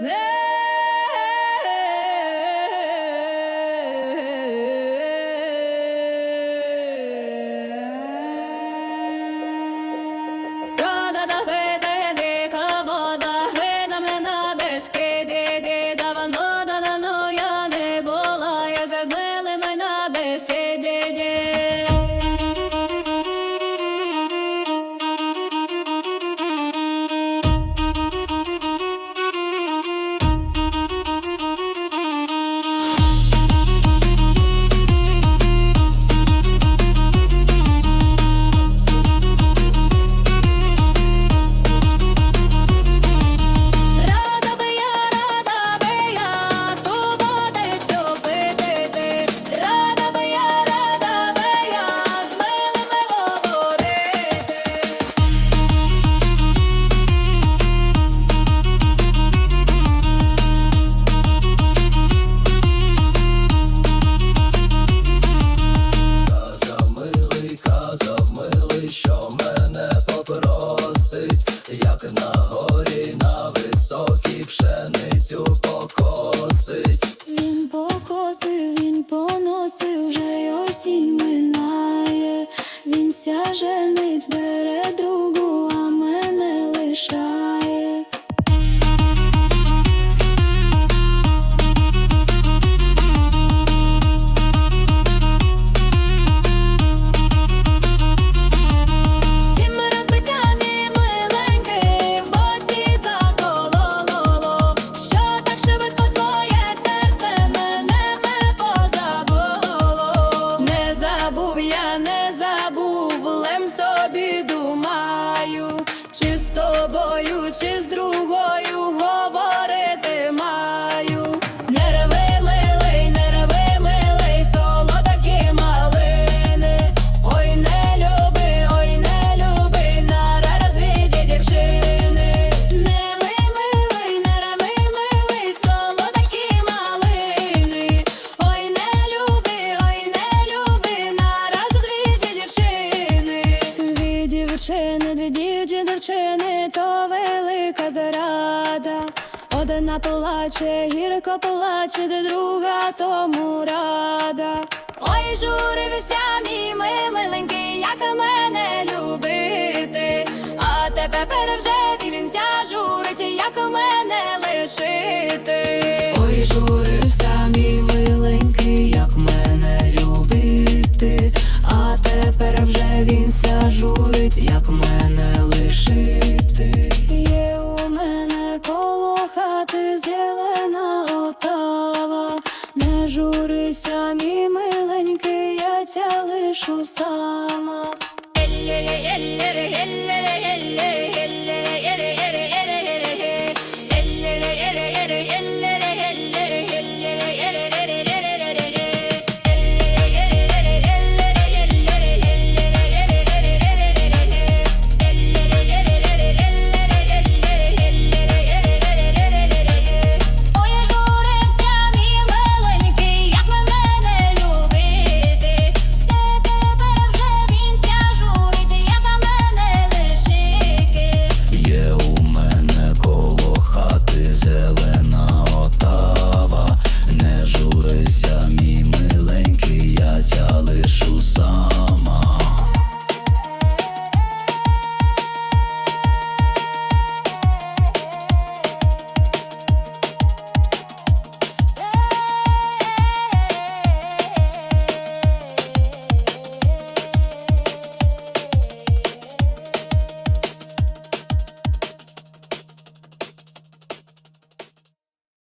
Yeah. горі на високій пшеницю покосить. Він покосив, він поносив вже осінь. велика зарада, одна плаче, гірко плаче, де друга тому рада. Ой, журився. журися, мій миленький, я тя лишу сама. summer.